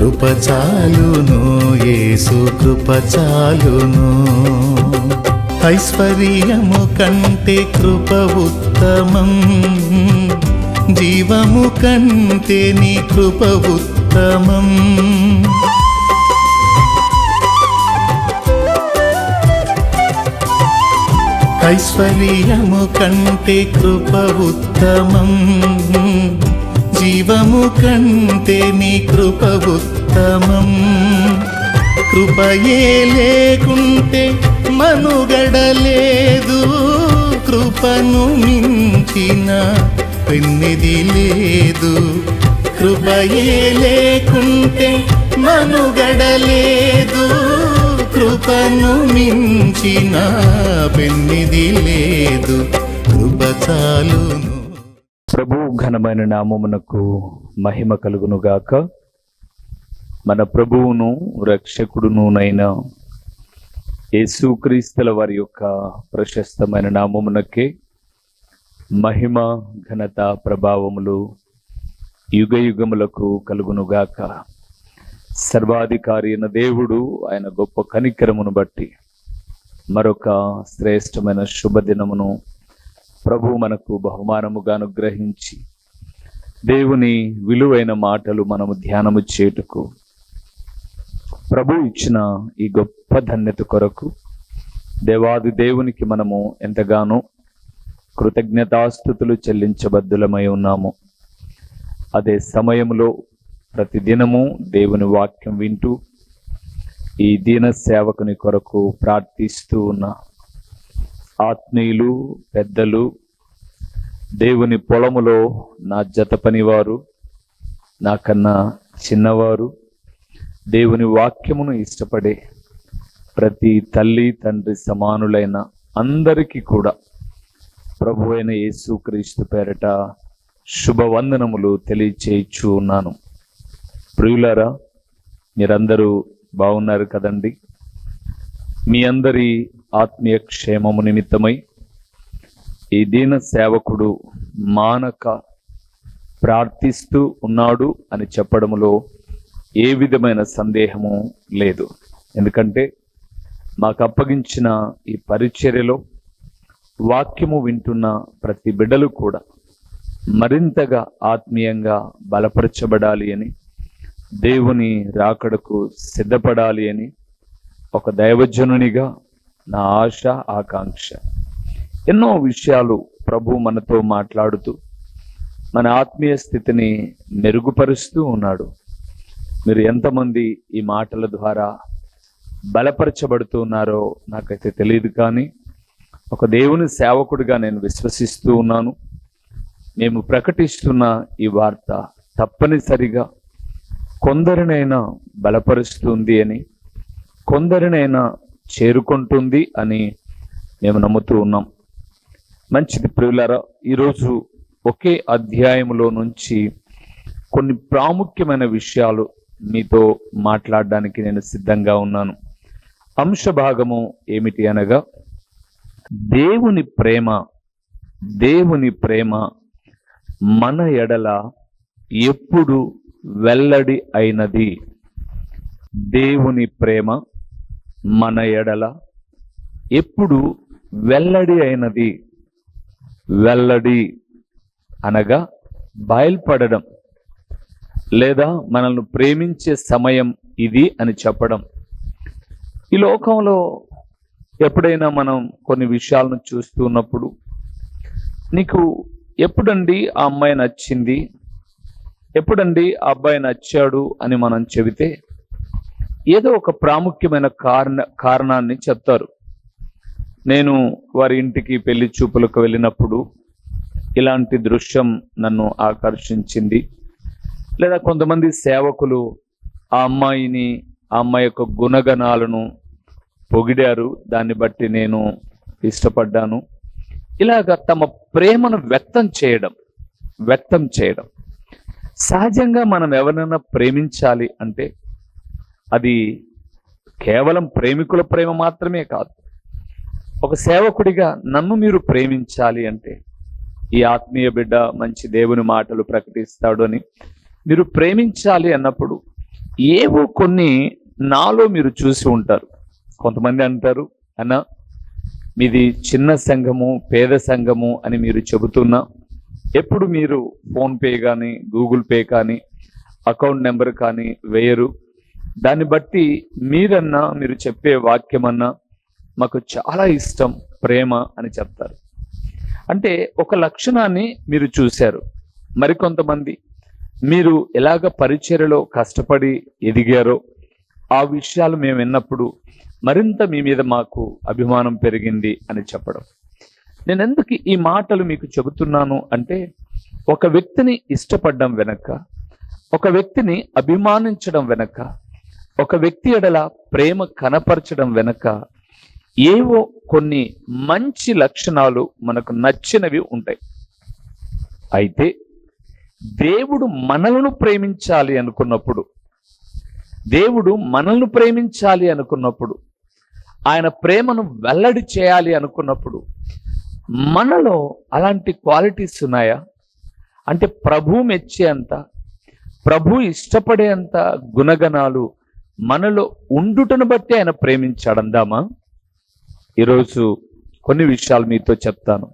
కృప చాలును యేసు కృప చాలును. ఐశ్వర్యము కంటే కృప ఉత్తమం. జీవము కంటే నీ కృప ఉత్తమం. ఐశ్వర్యము కంటే కృప ఉత్తమం. జీవము కంటే నీ కృప ఉత్తమం. కృపయే లేకుంటే మనుగడలేదు. కృపను మించిన పెన్నిది లేదు. కృపయే లేకుంటే మనుగడలేదు. కృపను మించిన పెన్నిది లేదు. కృప చాలును. ప్రభు ఘనమైన నామమునకు మహిమ కలుగునుగాక. మన ప్రభువును రక్షకుడునునైన యేసుక్రీస్తుల వారి యొక్క ప్రశస్తమైన నామమునకే మహిమ ఘనత ప్రభావములు యుగ యుగములకు కలుగునుగాక. సర్వాధికారి అయిన దేవుడు ఆయన గొప్ప కనికరమును బట్టి మరొక శ్రేష్టమైన శుభదినమును ప్రభు మనకు బహుమానముగా అనుగ్రహించి దేవుని విలువైన మాటలు మనము ధ్యానము చేటుకు ప్రభు ఇచ్చిన ఈ గొప్ప ధన్యత కొరకు దేవాది దేవునికి మనము ఎంతగానో కృతజ్ఞతాస్థుతులు చెల్లించబద్దులమై ఉన్నాము. అదే సమయంలో ప్రతిదినము దేవుని వాక్యం వింటూ ఈ దీన సేవకుని కొరకు ప్రార్థిస్తూ ఉన్న ఆత్మీయులు పెద్దలు దేవుని పొలములో నా జత పనివారు నాకన్నా చిన్నవారు దేవుని వాక్యమును ఇష్టపడే ప్రతి తల్లి తండ్రి సమానులైన అందరికీ కూడా ప్రభు అయిన యేసుక్రీస్తు పేరట శుభవందనములు తెలియచేయచ్చు ఉన్నాను ప్రియులారా మీరందరూ బాగున్నారు కదండి? మీ అందరి ఆత్మీయ క్షేమము నిమిత్తమై ఈ దీన సేవకుడు మానక ప్రార్థిస్తూ ఉన్నాడు అని చెప్పడములో ఏ విధమైన సందేహము లేదు. ఎందుకంటే మాకు అప్పగించిన ఈ పరిచర్యలో వాక్యము వింటున్న ప్రతి బిడ్డలు కూడా మరింతగా ఆత్మీయంగా బలపరచబడాలి అని దేవుని రాకడకు సిద్ధపడాలి అని ఒక దైవజనునిగా నా ఆశ ఆకాంక్ష. ఎన్నో విషయాలు ప్రభు మనతో మాట్లాడుతూ మన ఆత్మీయ స్థితిని మెరుగుపరుస్తూ ఉన్నాడు. మీరు ఎంతమంది ఈ మాటల ద్వారా బలపరచబడుతూ ఉన్నారో నాకైతే తెలియదు కానీ ఒక దేవుని సేవకుడిగా నేను విశ్వసిస్తూ ఉన్నాను. మేము ప్రకటిస్తున్న ఈ వార్త తప్పనిసరిగా కొందరినైనా బలపరుస్తుంది అని కొందరినైనా చేరుకుంటుంది అని మేము నమ్ముతూ ఉన్నాం. మంచిది ప్రియులారా ఈరోజు ఒకే అధ్యాయములో నుంచి కొన్ని ప్రాముఖ్యమైన విషయాలు మీతో మాట్లాడడానికి నేను సిద్ధంగా ఉన్నాను. అంశ భాగము ఏమిటి అనగా దేవుని ప్రేమ దేవుని ప్రేమ మన ఎడల ఎప్పుడు వెల్లడి అయినది. దేవుని ప్రేమ మన ఎడల ఎప్పుడు వెల్లడి అయినది. వెల్లడి అనగా బయల్పడడం. లేదా మనల్ని ప్రేమించే సమయం ఇది అని చెప్పడం. ఈ లోకంలో ఎప్పుడైనా మనం కొన్ని విషయాలను చూస్తున్నప్పుడు నీకు ఎప్పుడండి ఆ అమ్మాయి నచ్చింది? ఎప్పుడండి ఆ అబ్బాయి నచ్చాడు అని మనం చెబితే ఏదో ఒక ప్రాముఖ్యమైన కారణ కారణాన్ని చెప్తారు. నేను వారి ఇంటికి పెళ్ళి చూపులకు వెళ్ళినప్పుడు ఇలాంటి దృశ్యం నన్ను ఆకర్షించింది. లేదా కొంతమంది సేవకులు ఆ అమ్మాయిని ఆ అమ్మాయి యొక్క గుణగణాలను పొగిడారు. దాన్ని బట్టి నేను ఇష్టపడ్డాను. ఇలాగ తమ ప్రేమను వ్యక్తం చేయడం వ్యక్తం చేయడం. సహజంగా మనం ఎవరినైనా ప్రేమించాలి అంటే అది కేవలం ప్రేమికుల ప్రేమ మాత్రమే కాదు. ఒక సేవకుడిగా నన్ను మీరు ప్రేమించాలి అంటే ఈ ఆత్మీయ బిడ్డ మంచి దేవుని మాటలు ప్రకటిస్తాడు అని మీరు ప్రేమించాలి అన్నప్పుడు ఏవో కొన్ని నాలో మీరు చూసి ఉంటారు. కొంతమంది అంటారు అన్న మీది చిన్న సంఘము పేద సంఘము అని మీరు చెబుతున్నా ఎప్పుడు మీరు ఫోన్పే కానీ గూగుల్ పే కానీ అకౌంట్ నెంబర్ కానీ వేయరు. దాన్ని బట్టి మీరన్నా మీరు చెప్పే వాక్యమన్నా మాకు చాలా ఇష్టం ప్రేమ అని చెప్తారు. అంటే ఒక లక్షణాన్ని మీరు చూశారు. మరికొంతమంది మీరు ఎలాగ పరిచర్యలో కష్టపడి ఎదిగారో ఆ విషయాలు మేము విన్నప్పుడు మరింత మీ మీద మాకు అభిమానం పెరిగింది అని చెప్పడం. నేను ఎందుకు ఈ మాటలు మీకు చెబుతున్నాను అంటే ఒక వ్యక్తిని ఇష్టపడడం వెనక ఒక వ్యక్తిని అభిమానించడం వెనక ఒక వ్యక్తి ఎడల ప్రేమ కనపరచడం వెనక ఏవో కొన్ని మంచి లక్షణాలు మనకు నచ్చినవి ఉంటాయి. అయితే దేవుడు మనలను ప్రేమించాలి అనుకున్నప్పుడు దేవుడు మనల్ని ప్రేమించాలి అనుకున్నప్పుడు ఆయన ప్రేమను వెల్లడి చేయాలి అనుకున్నప్పుడు మనలో అలాంటి క్వాలిటీస్ ఉన్నాయా? అంటే ప్రభు మెచ్చేంత ప్రభు ఇష్టపడేంత గుణగణాలు మనలో ఉండుటను బట్టి ఆయన ప్రేమించాడందామా? ఈరోజు కొన్ని విషయాలు మీతో చెప్తాను.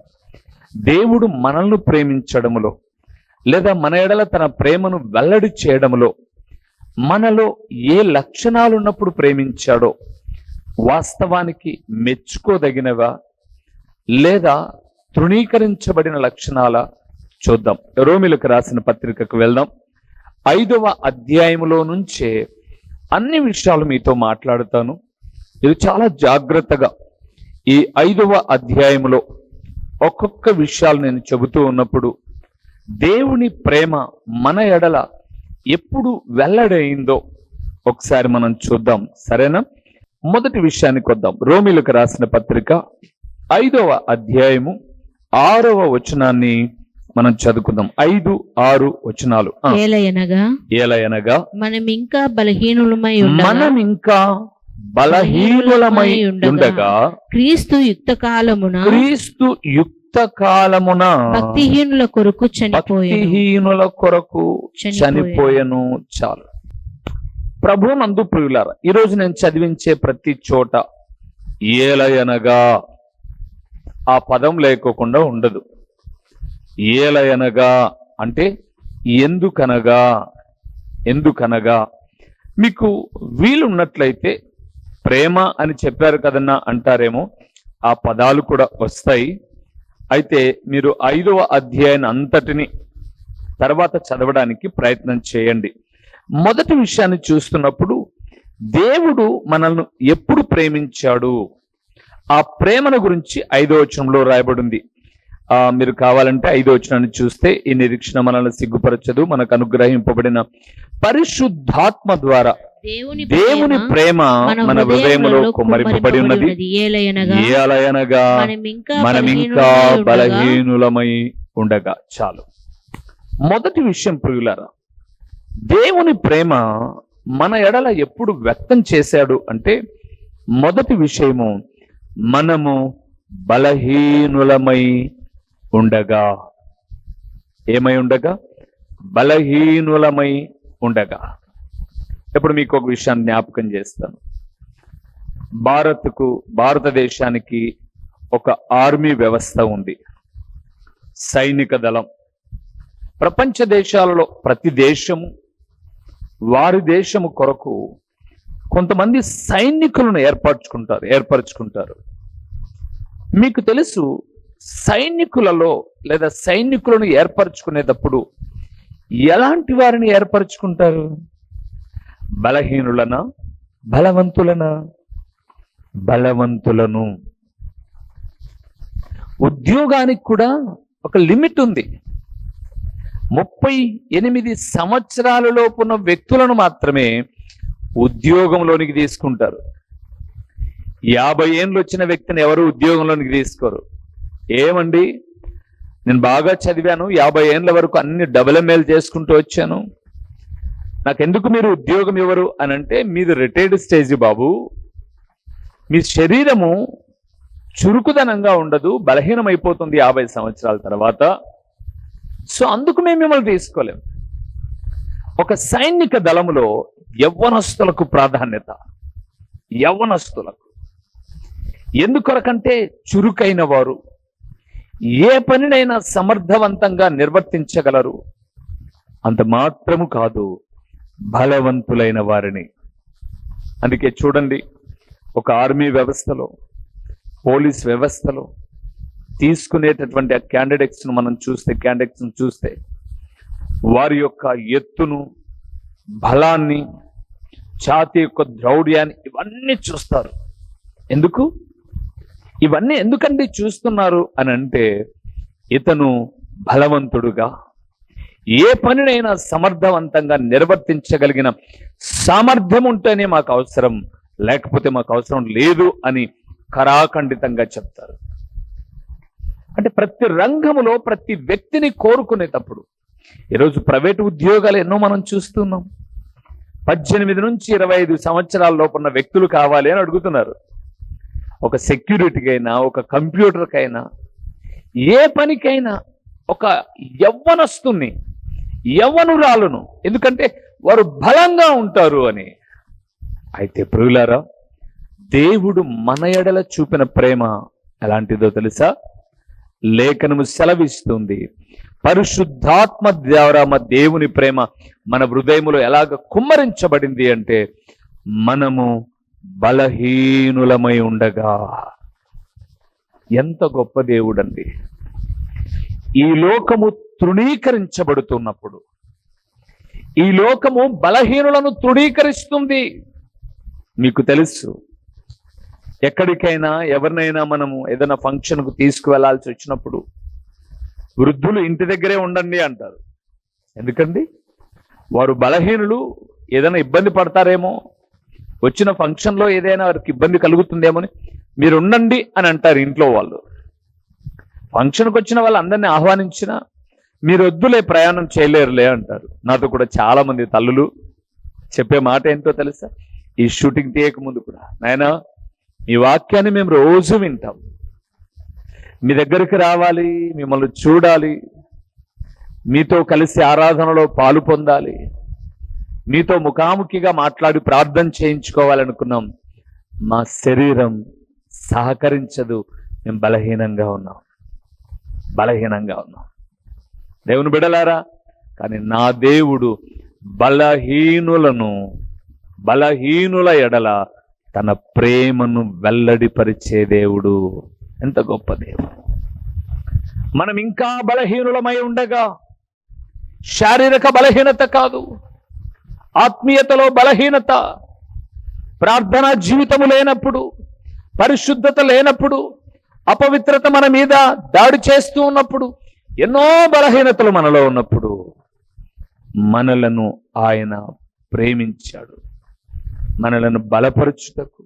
దేవుడు మనల్ని ప్రేమించడంలో లేదా మన ఎడల తన ప్రేమను వెల్లడి చేయడంలో మనలో ఏ లక్షణాలు ఉన్నప్పుడు ప్రేమించాడో వాస్తవానికి మెచ్చుకోదగినవా లేదా తృణీకరించబడిన లక్షణాల చూద్దాం. రోమిలకు రాసిన పత్రికకు వెళ్దాం. ఐదవ అధ్యాయములో నుంచే అన్ని విషయాలు మీతో మాట్లాడుతాను. ఇది చాలా జాగ్రత్తగా ఈ ఐదవ అధ్యాయములో ఒక్కొక్క విషయాలు నేను చెబుతూ ఉన్నప్పుడు దేవుని ప్రేమ మన ఎడల ఎప్పుడు వెల్లడైందో ఒకసారి మనం చూద్దాం. సరేనా? మొదటి విషయానికి వద్దాం. రోమిలకు రాసిన పత్రిక ఐదవ అధ్యాయము ఆరవ వచనాన్ని మనం చదువుకుందాం. ఐదు ఆరు వచనాలు. ఏలయనగా ఏలయనగా మనం ఇంకా బలహీనులమై మనం ఇంకా బలహీనులమై ఉండగా క్రీస్తు యుక్త కాలమున క్రీస్తు యుక్త కాలమున భక్తిహీనుల కొరకు భక్తిహీనుల కొరకు చనిపోయెను. చనిపోయెను చాలు. ప్రభు నందు ప్రియులారా ఈరోజు నేను చదివించే ప్రతి చోట ఏలయనగా ఆ పదం లేకోకుండా ఉండదు. ఏలయనగా అంటే ఎందుకనగా ఎందుకనగా? మీకు వీలున్నట్లయితే ప్రేమ అని చెప్పారు కదన్నా అంటారేమో ఆ పదాలు కూడా వస్తాయి. అయితే మీరు ఐదవ అధ్యాయం అంతటిని తర్వాత చదవడానికి ప్రయత్నం చేయండి. మొదటి విషయాన్ని చూస్తున్నప్పుడు దేవుడు మనల్ని ఎప్పుడు ప్రేమించాడు? ఆ ప్రేమను గురించి ఐదో వచనంలో రాయబడింది. మీరు కావాలంటే ఐదో వచనాన్ని చూస్తే ఈ నిరీక్షణ మనల్ని సిగ్గుపరచదు మనకు అనుగ్రహింపబడిన పరిశుద్ధాత్మ ద్వారా దేవుని ప్రేమ మన హృదయంలో కుమ్మరింపబడి ఉన్నది. ఏలయనగా మనం ఇంకా బలహీనులమై ఉండగా. చాలు. మొదటి విషయం ప్రియులారా దేవుని ప్రేమ మన ఎడల ఎప్పుడు వ్యక్తం చేశాడు అంటే మొదటి విషయము మనము బలహీనులమై ఉండగా. ఏమై ఉండగా? బలహీనులమై ఉండగా. ఇప్పుడు మీకు ఒక విషయాన్ని జ్ఞాపకం చేస్తాను. భారత్కు భారతదేశానికి ఒక ఆర్మీ వ్యవస్థ ఉంది. సైనిక దళం. ప్రపంచ దేశాలలో ప్రతి దేశము వారి దేశము కొరకు కొంతమంది సైనికులను ఏర్పరచుకుంటారు ఏర్పరచుకుంటారు. మీకు తెలుసు సైనికులలో లేదా సైనికులను ఏర్పరచుకునేటప్పుడు ఎలాంటి వారిని ఏర్పరచుకుంటారు? బలహీనులన? బలవంతులన? బలవంతులను. ఉద్యోగానికి కూడా ఒక లిమిట్ ఉంది. ముప్పై ఎనిమిది సంవత్సరాల లోపున్న వ్యక్తులను మాత్రమే ఉద్యోగంలోనికి తీసుకుంటారు. యాభై ఏండ్లు వచ్చిన వ్యక్తిని ఎవరు ఉద్యోగంలోనికి తీసుకోరు? ఏమండి? నేను బాగా చదివాను యాభై ఏండ్ల వరకు అన్ని డబుల్ చేసుకుంటూ వచ్చాను. నాకెందుకు మీరు ఉద్యోగం ఇవ్వరు అని అంటే మీది రిటైర్డ్ స్టేజ్ బాబు. మీ శరీరము చురుకుదనంగా ఉండదు బలహీనమైపోతుంది యాభై సంవత్సరాల తర్వాత. సో అందుకు మేము మిమ్మల్ని తీసుకోలేము ఒక సైనిక దళములో యవ్వనస్తులకు ప్రాధాన్యత. యవ్వనస్తులకు. ఎందుకొరకంటే చురుకైన వారు. ఏ పనినైనా సమర్థవంతంగా నిర్వర్తించగలరు. అంత మాత్రము కాదు బలవంతులైన వారిని. అందుకే చూడండి ఒక ఆర్మీ వ్యవస్థలో పోలీస్ వ్యవస్థలో తీసుకునేటటువంటి ఆ క్యాండిడేట్స్ను మనం చూస్తే క్యాండిడేట్స్ను చూస్తే వారి యొక్క ఎత్తును బలాన్ని ఛాతి యొక్క ద్రౌడ్యాన్ని ఇవన్నీ చూస్తారు. ఎందుకు? ఇవన్నీ ఎందుకండి చూస్తున్నారు అని అంటే ఇతను బలవంతుడుగా ఏ పనినైనా సమర్థవంతంగా నిర్వర్తించగలిగిన సామర్థ్యం ఉంటేనే మాకు అవసరం లేకపోతే మాకు అవసరం లేదు అని కరాఖండితంగా చెప్తారు. అంటే ప్రతి రంగములో ప్రతి వ్యక్తిని కోరుకునేటప్పుడు ఈరోజు ప్రైవేటు ఉద్యోగాలు ఎన్నో మనం చూస్తున్నాం. పద్దెనిమిది నుంచి ఇరవై ఐదు సంవత్సరాల లోపున్న వ్యక్తులు కావాలి అని అడుగుతున్నారు. ఒక సెక్యూరిటీకైనా ఒక కంప్యూటర్కైనా ఏ పనికైనా ఒక యవ్వనస్తుని యవ్వనురాలను ఎందుకంటే వారు బలంగా ఉంటారు అని. అయితే ప్రియులారా దేవుడు మన ఎడల చూపిన ప్రేమ ఎలాంటిదో తెలుసా? లేఖనము సెలవిస్తుంది పరిశుద్ధాత్మ ద్వారా మా దేవుని ప్రేమ మన హృదయములో ఎలాగ కుమ్మరించబడింది అంటే మనము బలహీనులమై ఉండగా. ఎంత గొప్ప దేవుడండి. ఈ లోకము తృణీకరించబడుతున్నప్పుడు ఈ లోకము బలహీనులను తృణీకరిస్తుంది. మీకు తెలుసు ఎక్కడికైనా ఎవరినైనా మనము ఏదైనా ఫంక్షన్కు తీసుకువెళ్ళాల్సి వచ్చినప్పుడు వృద్ధులు ఇంటి దగ్గరే ఉండండి అంటారు. ఎందుకండి? వారు బలహీనులు ఏదైనా ఇబ్బంది పడతారేమో వచ్చిన ఫంక్షన్లో ఏదైనా వారికి ఇబ్బంది కలుగుతుందేమోని మీరు ఉండండి అని అంటారు ఇంట్లో వాళ్ళు. ఫంక్షన్కి వచ్చిన వాళ్ళు అందరినీ ఆహ్వానించిన మీరు వద్దులే ప్రయాణం చేయలేరులే అంటారు. నాతో కూడా చాలా మంది తల్లులు చెప్పే మాట ఏంటో తెలుసా? ఈ షూటింగ్ తీయక ముందు కూడా. నాయనా మీ వాక్యాన్ని మేము రోజు వింటాం. మీ దగ్గరికి రావాలి మిమ్మల్ని చూడాలి మీతో కలిసి ఆరాధనలో పాలు పొందాలి మీతో ముఖాముఖిగా మాట్లాడి ప్రార్థన చేయించుకోవాలనుకున్నాం. మా శరీరం సహకరించదు. మేము బలహీనంగా ఉన్నాం. బలహీనంగా ఉన్నాం. దేవుని బిడలారా కానీ నా దేవుడు బలహీనులను బలహీనుల ఎడల తన ప్రేమను వెల్లడిపరిచే దేవుడు. ఎంత గొప్ప దేవుడు. మనం ఇంకా బలహీనులమై ఉండగా శారీరక బలహీనత కాదు. ఆత్మీయతలో బలహీనత ప్రార్థనా జీవితము లేనప్పుడు పరిశుద్ధత లేనప్పుడు అపవిత్రత మన మీద దాడి చేస్తూ ఉన్నప్పుడు ఎన్నో బలహీనతలు మనలో ఉన్నప్పుడు మనలను ఆయన ప్రేమించాడు. మనలను బలపరచుటకు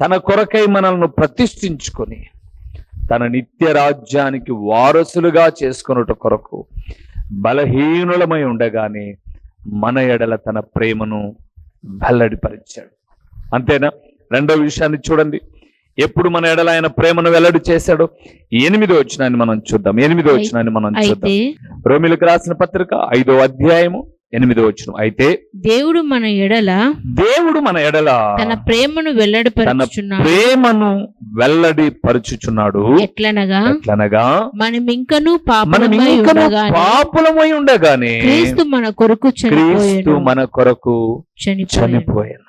తన కొరకై మనల్ని ప్రతిష్ఠించుకొని తన నిత్య రాజ్యానికి వారసులుగా చేసుకున్నట కొరకు బలహీనులమై ఉండగానే మన ఎడల తన ప్రేమను వెల్లడిపరిచాడు. అంతేనా? రెండో విషయాన్ని చూడండి. ఎప్పుడు మన ఎడల ఆయన ప్రేమను వెల్లడి చేశాడు? ఎనిమిదో వచ్చినాన్ని మనం చూద్దాం. ఎనిమిదో వచ్చినాన్ని మనం చూద్దాం. రోమిలకు రాసిన పత్రిక ఐదో అధ్యాయము ఎనిమిదో వచ్చిన అయితే దేవుడు మన ఎడల దేవుడు మన ఎడల తన ప్రేమను వెల్లడిపరుచుచున్నాడు. ప్రేమను వెల్లడి పరుచుచున్నాడు ఎట్లనగా? ఎట్లనగా మనం ఇంకను పాపులమై ఉండగానే క్రీస్తు మన కొరకు క్రీస్తు మన కొరకు చనిపోయాను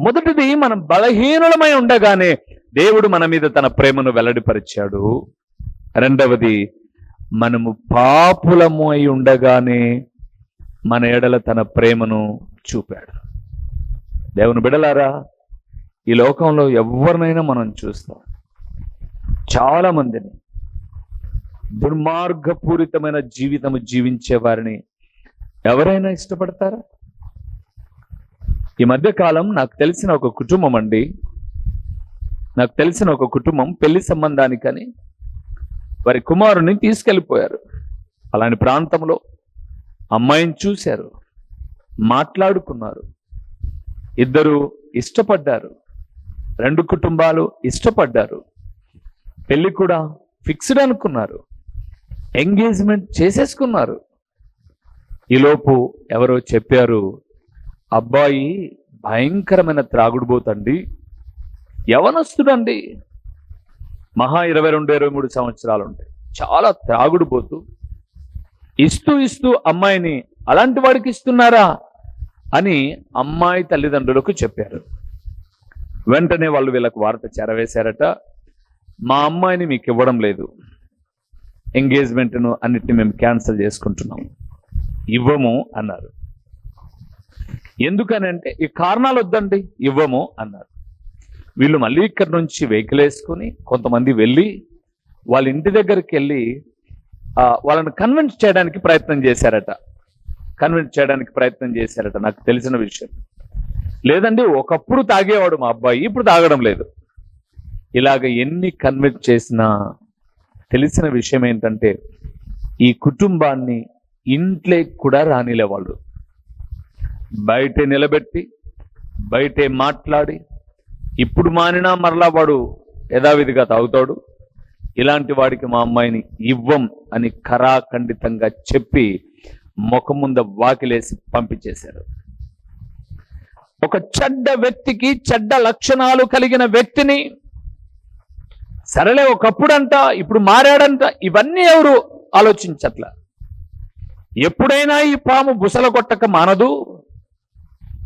మొదటిది మనం బలహీనులమై ఉండగానే దేవుడు మన మీద తన ప్రేమను వెల్లడిపరిచాడు. రెండవది మనము పాపులము అయి ఉండగానే మన ఎడల తన ప్రేమను చూపాడు. దేవుని బిడలారా ఈ లోకంలో ఎవరినైనా మనం చూస్తాం. చాలా మందిని దుర్మార్గపూరితమైన జీవితము జీవించే వారిని ఎవరైనా ఇష్టపడతారా? ఈ మధ్యకాలం నాకు తెలిసిన ఒక కుటుంబం అండి. నాకు తెలిసిన ఒక కుటుంబం పెళ్ళి సంబంధానికని వారి కుమారుని తీసుకెళ్ళిపోయారు. అలాంటి ప్రాంతంలో అమ్మాయిని చూశారు. మాట్లాడుకున్నారు. ఇద్దరు ఇష్టపడ్డారు. రెండు కుటుంబాలు ఇష్టపడ్డారు. పెళ్ళి కూడా ఫిక్స్డ్ అనుకున్నారు. ఎంగేజ్మెంట్ చేసేసుకున్నారు. ఈలోపు ఎవరో చెప్పారు అబ్బాయి భయంకరమైన త్రాగుడుబోతండి. యవనస్తుడండి. మహా ఇరవై రెండు ఇరవై మూడు సంవత్సరాలు ఉంటాయి చాలా త్రాగుడుబోతు ఇస్తూ ఇస్తూ అమ్మాయిని అలాంటి వాడికి ఇస్తున్నారా అని అమ్మాయి తల్లిదండ్రులకు చెప్పారు. వెంటనే వాళ్ళు వీళ్ళకు వార్త చేరవేశారట. మా అమ్మాయిని మీకు ఇవ్వడం లేదు. ఎంగేజ్మెంట్ను అన్నిటిని మేము క్యాన్సిల్ చేసుకుంటున్నాం. ఇవ్వము అన్నారు. ఎందుకని అంటే ఈ కారణాలు వద్దండి ఇవ్వము అన్నారు. వీళ్ళు మళ్ళీ ఇక్కడ నుంచి వెహికల్ వేసుకుని కొంతమంది వెళ్ళి వాళ్ళ ఇంటి దగ్గరికి వెళ్ళి వాళ్ళని కన్విన్స్ చేయడానికి ప్రయత్నం చేశారట. కన్విన్స్ చేయడానికి ప్రయత్నం చేశారట నాకు తెలిసిన విషయం. లేదండి ఒకప్పుడు తాగేవాడు మా అబ్బాయి ఇప్పుడు తాగడం లేదు. ఇలాగ ఎన్ని కన్విన్స్ చేసినా తెలిసిన విషయం ఏంటంటే ఈ కుటుంబాన్ని ఇంట్లో కూడా రానిలే వాళ్ళు బయటే నిలబెట్టి బయటే మాట్లాడి ఇప్పుడు మానినా మరలా వాడు యథావిధిగా తాగుతాడు. ఇలాంటి వాడికి మా అమ్మాయిని ఇవ్వం అని ఖరాఖండితంగా చెప్పి ముఖం ముంద వాకిలేసి పంపించేశారు. ఒక చెడ్డ వ్యక్తికి చెడ్డ లక్షణాలు కలిగిన వ్యక్తిని సరేలే ఒకప్పుడంట ఇప్పుడు మారాడంట ఇవన్నీ ఎవరు ఆలోచించట్ల? ఎప్పుడైనా ఈ పాము బుసల కొట్టక మానదు?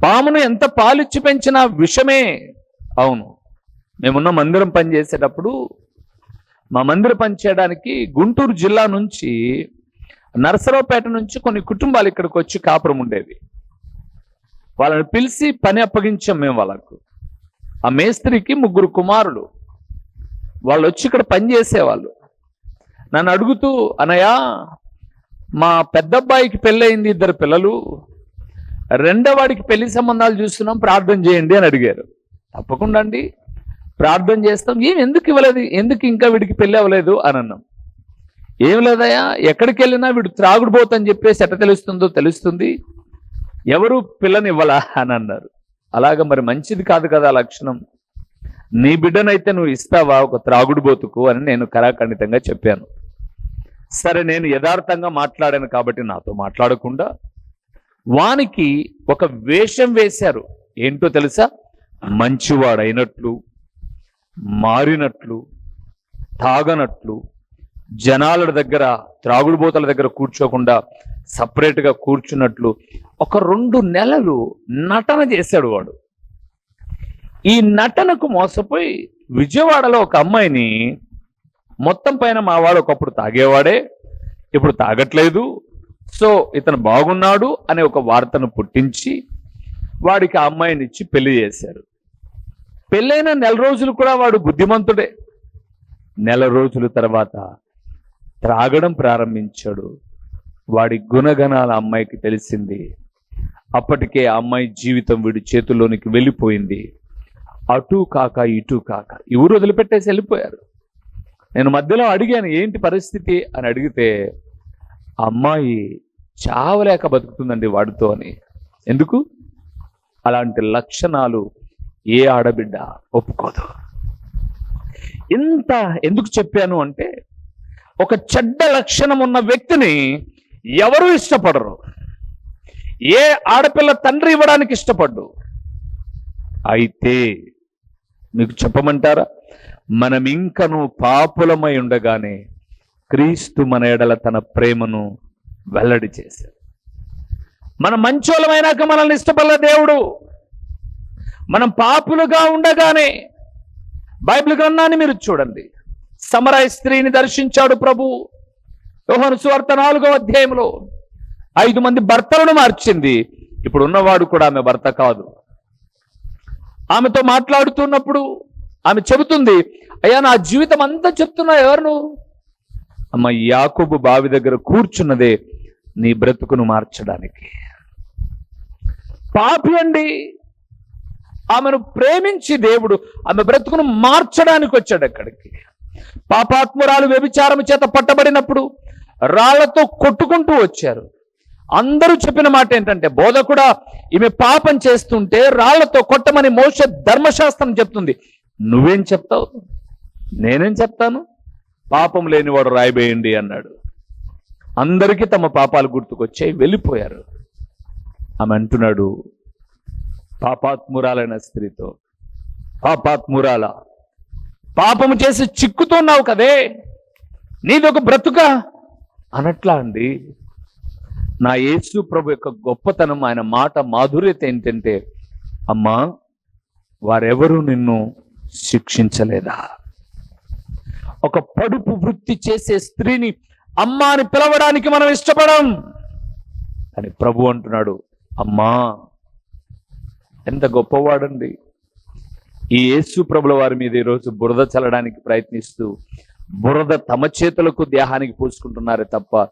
పామును ఎంత పాలిచ్చి పెంచినా విషమే. అవును మేమున్న మందిరం పనిచేసేటప్పుడు మా మందిరం పనిచేయడానికి గుంటూరు జిల్లా నుంచి నరసరావుపేట నుంచి కొన్ని కుటుంబాలు ఇక్కడికి వచ్చి కాపురం ఉండేవి. వాళ్ళని పిలిచి పని అప్పగించాం మేము వాళ్ళకు. ఆ మేస్త్రికి ముగ్గురు కుమారులు. వాళ్ళు వచ్చి ఇక్కడ పని చేసేవాళ్ళు. నన్ను అడుగుతూ అనయా మా పెద్దబ్బాయికి పెళ్ళయింది ఇద్దరు పిల్లలు. రెండో వాడికి పెళ్ళి సంబంధాలు చూస్తున్నాం ప్రార్థన చేయండి అని అడిగారు. తప్పకుండా అండి. ప్రార్థన చేస్తాం. ఏం ఎందుకు ఇవ్వలేదు? ఎందుకు ఇంకా వీడికి పెళ్ళి అవ్వలేదు? అని అన్నాం. ఏం లేదయ్యా ఎక్కడికి వెళ్ళినా వీడు త్రాగుడుపోతని చెప్పేసి ఎట్ట తెలుస్తుందో తెలుస్తుంది. ఎవరు పిల్లనివ్వలా అని అన్నారు. అలాగ మరి మంచిది కాదు కదా ఆ లక్షణం. నీ బిడ్డనైతే నువ్వు ఇస్తావా ఒక త్రాగుడుబోతుకు అని నేను కరాఖండితంగా చెప్పాను. సరే నేను యథార్థంగా మాట్లాడాను కాబట్టి నాతో మాట్లాడకుండా వానికి ఒక వేషం వేశారు. ఏంటో తెలుసా? మంచివాడైనట్లు. మారినట్లు తాగనట్లు జనాల దగ్గర త్రాగుడుబోతల దగ్గర కూర్చోకుండా సపరేట్గా కూర్చున్నట్లు ఒక రెండు నెలలు నటన చేశాడు వాడు. ఈ నటనకు మోసపోయి విజయవాడలో ఒక అమ్మాయిని మొత్తం పైన మావాడు ఒకప్పుడు తాగేవాడే ఇప్పుడు తాగట్లేదు. సో ఇతను బాగున్నాడు అనే ఒక వార్తను పుట్టించి వాడికి ఆ అమ్మాయిని ఇచ్చి పెళ్ళి చేశారు. పెళ్ళైన నెల రోజులు కూడా వాడు బుద్ధిమంతుడే. నెల రోజుల తర్వాత త్రాగడం ప్రారంభించాడు. వాడి గుణగణాల అమ్మాయికి తెలిసింది. అప్పటికే ఆ అమ్మాయి జీవితం వీడి చేతుల్లోనికి వెళ్ళిపోయింది. అటు కాక ఇటు కాక ఈ ఊరు వదిలిపెట్టేసి వెళ్ళిపోయారు. నేను మధ్యలో అడిగాను ఏంటి పరిస్థితి? అని అడిగితే అమ్మాయి చావలేక బతుకుతుందండి వాడితో అని. ఎందుకు? అలాంటి లక్షణాలు ఏ ఆడబిడ్డ ఒప్పుకోదు. ఇంత ఎందుకు చెప్పాను అంటే ఒక చెడ్డ లక్షణం ఉన్న వ్యక్తిని ఎవరు ఇష్టపడరు. ఏ ఆడపిల్ల తండ్రి ఇవ్వడానికి ఇష్టపడ్డు? అయితే మీకు చెప్పమంటారా? మనం ఇంకను పాపులమై ఉండగానే క్రీస్తు మన ఎడల తన ప్రేమను వెల్లడి చేశాడు. మన మంచోళమైనాక మనల్ని ఇష్టపడలే దేవుడు. మనం పాపులుగా ఉండగానే బైబిల్ గ్రంథాన్ని మీరు చూడండి. సమరాయ స్త్రీని దర్శించాడు ప్రభు. యోహను సువార్త నాలుగో అధ్యాయంలో ఐదు మంది భర్తలను మార్చింది. ఇప్పుడు ఉన్నవాడు కూడా ఆమె భర్త కాదు. ఆమెతో మాట్లాడుతున్నప్పుడు ఆమె చెబుతుంది అయ్యా నా జీవితం అంతా చెప్తున్నా ఎవరు నువ్వు అమ్మ యాకోబు బావి దగ్గర కూర్చున్నదే నీ బ్రతుకును మార్చడానికి. పాపి అండి. ఆమెను ప్రేమించి దేవుడు ఆమె బ్రతుకును మార్చడానికి వచ్చాడు అక్కడికి. పాపాత్మురాలు వ్యభిచారం చేత పట్టబడినప్పుడు రాళ్ళతో కొట్టుకుంటూ వచ్చారు. అందరూ చెప్పిన మాట ఏంటంటే బోధకుడా ఈమె పాపం చేస్తుంటే రాళ్ళతో కొట్టమని మోస ధర్మశాస్త్రం చెప్తుంది. నువ్వేం చెప్తావు? నేనేం చెప్తాను? పాపం లేనివాడు రాయిబోయండి అన్నాడు. అందరికీ తమ పాపాలు గుర్తుకొచ్చాయి వెళ్ళిపోయారు. ఆమె అంటున్నాడు పాపాత్మురాలైన స్త్రీతో. పాపాత్మురాల. పాపము చేసి చిక్కుతున్నావు కదే. నీదొక బ్రతుక? అనట్లా అండి. నా యేసు ప్రభు యొక్క గొప్పతనం ఆయన మాట మాధుర్యత ఏంటంటే అమ్మా వారెవరూ నిన్ను శిక్షించలేదా? ఒక పడుపు వృత్తి చేసే స్త్రీని అమ్మా అని పిలవడానికి మనం ఇష్టపడం. అని ప్రభు అంటున్నాడు అమ్మా ఎంత గొప్పవాడండి. ఈ యేసు ప్రభుల వారి మీద ఈరోజు బురద చల్లడానికి ప్రయత్నిస్తూ బురద తమ చేతులకు దేహానికి పూసుకుంటున్నారే తప్ప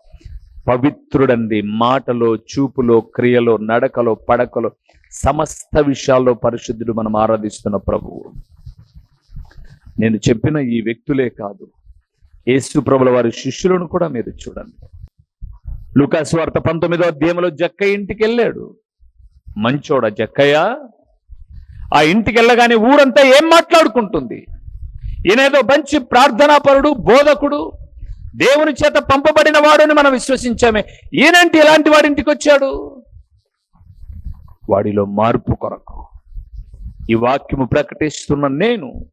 పవిత్రుడండి మాటలో చూపులో క్రియలో నడకలో పడకలో సమస్త విషయాల్లో పరిశుద్ధుడు మనం ఆరాధిస్తున్న ప్రభువు. నేను చెప్పిన ఈ వ్యక్తులే కాదు యేసు ప్రభుల వారి శిష్యులను కూడా మీరు చూడండి. లూకాసు వార్త పంతొమ్మిదో అధ్యాయంలో జక్క ఇంటికి వెళ్ళాడు. మంచోడ జక్కయ్య? ఆ ఇంటికి వెళ్ళగానే ఊరంతా ఏం మాట్లాడుకుంటుంది? ఈయనేదో మంచి ప్రార్థనాపరుడు బోధకుడు దేవుని చేత పంపబడిన వాడని మనం విశ్వసించామే. ఈయనంటే ఇలాంటి వాడి ఇంటికి వచ్చాడు వాడిలో మార్పు కొరకు. ఈ వాక్యము ప్రకటిస్తున్న నేను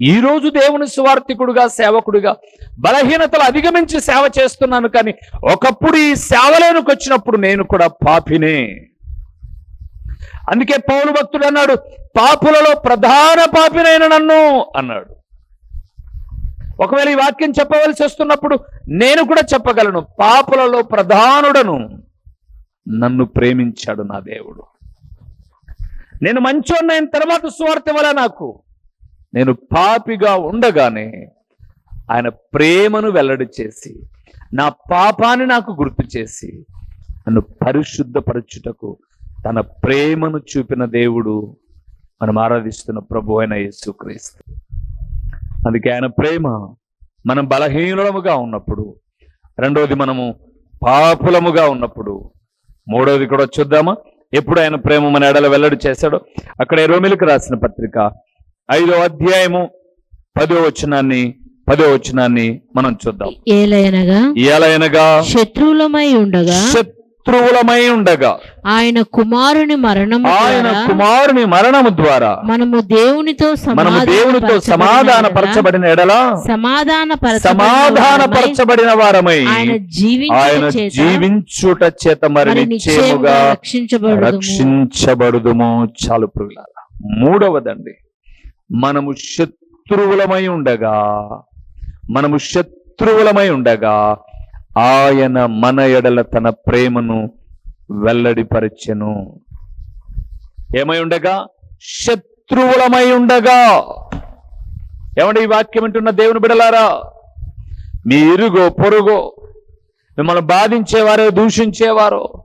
ఈ రోజు దేవుని సువార్థికుడుగా సేవకుడిగా బలహీనతలు అధిగమించి సేవ చేస్తున్నాను కానీ ఒకప్పుడు ఈ సేవలోనికి వచ్చినప్పుడు నేను కూడా పాపినే. అందుకే పౌలు భక్తుడు అన్నాడు పాపులలో ప్రధాన పాపినైన నన్ను అన్నాడు. ఒకవేళ ఈ వాక్యం చెప్పవలసి వస్తున్నప్పుడు నేను కూడా చెప్పగలను పాపులలో ప్రధానుడను నన్ను ప్రేమించాడు నా దేవుడు. నేను మంచోన్నైన తర్వాత సువార్త వల్ల నాకు నేను పాపిగా ఉండగానే ఆయన ప్రేమను వెల్లడి చేసి నా పాపాన్ని నాకు గుర్తు చేసి నన్ను పరిశుద్ధపరచుటకు తన ప్రేమను చూపిన దేవుడు మనం ఆరాధిస్తున్న ప్రభు అయిన యేసుక్రీస్తు. అందుకే ఆయన ప్రేమ మనం బలహీనముగా ఉన్నప్పుడు రెండవది మనము పాపులముగా ఉన్నప్పుడు మూడవది కూడా చూద్దామా? ఎప్పుడు ఆయన ప్రేమ మన ఎడల వెల్లడి చేశాడో? అక్కడ రోమిలకు రాసిన పత్రిక ఐదో అధ్యాయము పదో వచనాన్ని పదో వచనాన్ని మనం చూద్దాం. ఏలయనగా ఎలయనగా శత్రువులమై ఉండగా శత్రువులమై ఉండగా ఆయన కుమారుని మరణము ఆయన కుమారుని మరణము ద్వారా మనము దేవునితో మనము దేవునితో సమాధాన పరచబడిన ఎడల సమాధాన సమాధాన పరచబడిన వారమై ఆయన జీవించుట చేత జీవించుట చేత మరి మరి నిశ్చయముగా రక్షించబడుదుము. చాలు పురుగుల మూడవదండి. మనము శత్రువులమై ఉండగా మనము శత్రువులమై ఉండగా ఆయన మన ఎడల తన ప్రేమను వెల్లడిపరచెను. ఏమై ఉండగా? శత్రువులమై ఉండగా. ఏమంటే ఈ వాక్యం వింటున్న దేవుని బిడలారా? మీ ఇరుగో పొరుగో మిమ్మల్ని బాధించేవారో దూషించేవారో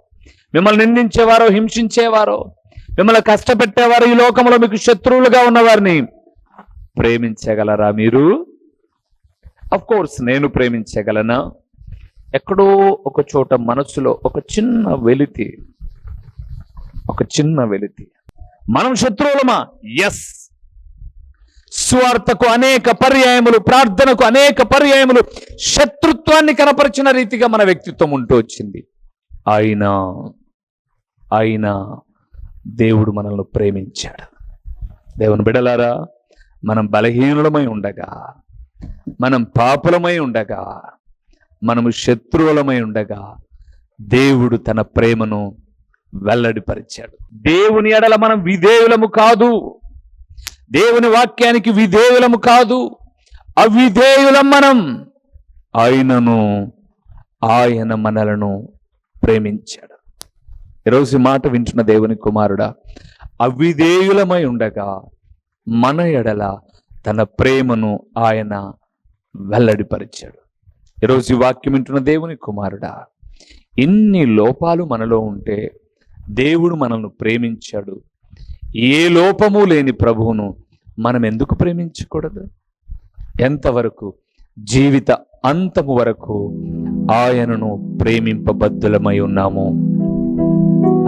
మిమ్మల్ని నిందించేవారో హింసించేవారో మిమ్మల్ని కష్టపెట్టేవారు ఈ లోకంలో మీకు శత్రువులుగా ఉన్నవారిని ప్రేమించగలరా మీరు? అఫ్ కోర్స్ నేను ప్రేమించగలనా? ఎక్కడో ఒక చోట మనసులో ఒక చిన్న వెలితి ఒక చిన్న వెలితి. మనం శత్రువులమా? ఎస్ స్వార్థకు అనేక పర్యాయములు ప్రార్థనకు అనేక పర్యాయములు శత్రుత్వాన్ని కనపరిచిన రీతిగా మన వ్యక్తిత్వం ఉంటూ వచ్చింది. అయినా అయినా దేవుడు మనల్ని ప్రేమించాడు. దేవుని బిడలారా మనం బలహీనులమై ఉండగా మనం పాపులమై ఉండగా మనము శత్రువులమై ఉండగా దేవుడు తన ప్రేమను వెల్లడిపరిచాడు. దేవుని ఎడల మనం విధేయులము కాదు. దేవుని వాక్యానికి విధేయులము కాదు. అవిధేయులం మనం. ఆయనను ఆయన మనలను ప్రేమించాడు. ఈరోజు మాట వింటున్న దేవుని కుమారుడా అవిధేయులమై ఉండగా మన ఎడల తన ప్రేమను ఆయన వెల్లడిపరిచాడు. ఈరోజు ఈ వాక్యం వింటున్న దేవుని కుమారుడా ఇన్ని లోపాలు మనలో ఉంటే దేవుడు మనల్ని ప్రేమించాడు. ఏ లోపము లేని ప్రభువును మనం ఎందుకు ప్రేమించకూడదు? ఎంతవరకు జీవిత అంతము వరకు ఆయనను ప్రేమింపబద్ధులమై ఉన్నాము?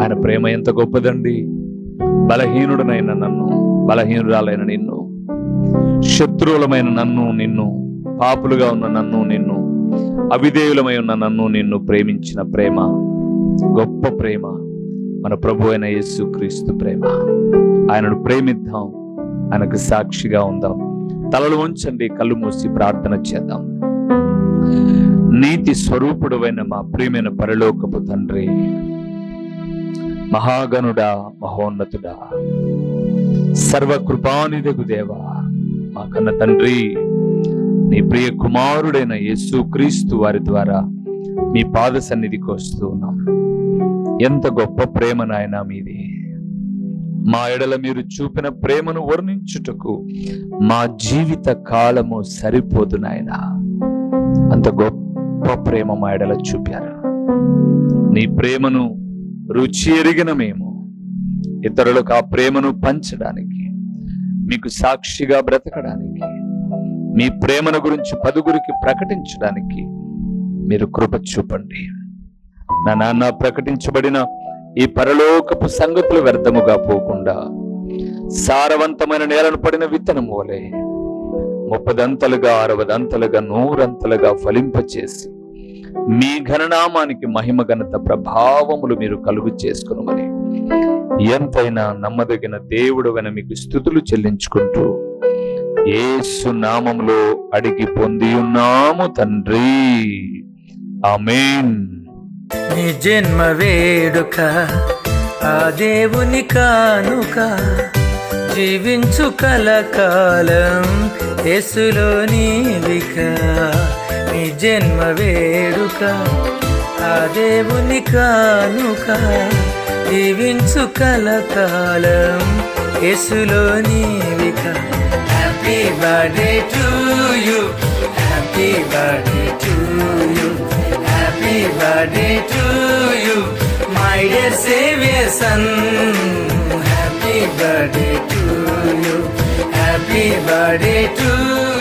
ఆయన ప్రేమ ఎంత గొప్పదండి. బలహీనుడనైన నన్ను బలహీనురాలైన నిన్ను శత్రువులమైన నన్ను నిన్ను పాపులుగా ఉన్న నన్ను నిన్ను అవిధేయులమై ఉన్న నన్ను నిన్ను ప్రేమించిన ప్రేమ గొప్ప ప్రేమ మన ప్రభు అయిన యేసు క్రీస్తు ప్రేమ. ఆయనను ప్రేమిద్దాం ఆయనకు సాక్షిగా ఉందాం. తలలు ఉంచండి కళ్ళు మూసి ప్రార్థన చేద్దాం. నీతి స్వరూపుడమైన మా ప్రియమైన పరలోకపు తండ్రి మహాగనుడా మహోన్నతుడా సర్వకృపానిదగు దేవా మా కన్న తండ్రి. నీ ప్రియ కుమారుడైన యేసు క్రీస్తు వారి ద్వారా మీ పాద సన్నిధికి వస్తూ ఉన్నాం. ఎంత గొప్ప ప్రేమ నాయన మీది. మా ఎడల మీరు చూపిన ప్రేమను వర్ణించుటకు మా జీవిత కాలము సరిపోదు నాయన. అంత గొప్ప ప్రేమ మా ఎడల చూపారు. నీ ప్రేమను రుచి ఎరిగిన మేము ఇతరులకు ఆ ప్రేమను పంచడానికి మీకు సాక్షిగా బ్రతకడానికి మీ ప్రేమను గురించి పదుగురికి ప్రకటించడానికి మీరు కృప చూపండి. నా నాన్న ప్రకటించబడిన ఈ పరలోకపు సంగతులు వ్యర్థముగా పోకుండా సారవంతమైన నేలను పడిన విత్తనం వలె ముప్పదంతలుగా అరవదంతలుగా నూరంతలుగా ఫలింపచేసి మీ ఘననామానికి మహిమ ఘనత ప్రభావములు మీరు కలుగు చేసుకునమని ఎంతైనా నమ్మదగిన దేవుడు మీకు స్థుతులు చెల్లించుకుంటూ ఏసు నామంలో అడిగి పొంది ఉన్నాము తండ్రి. ఆమేన్. నీ జన్మ వేడుక ఆ దేవుని కానుక జీవించు కలకాలం యేసులో నీవిక. నీ జన్మ వేడుక ఆ దేవుని కానుక జీవించు కలకాలం యేసులో నీవిక. birthday to you happy birthday to you happy birthday to you my dear savior son happy birthday to you happy birthday to you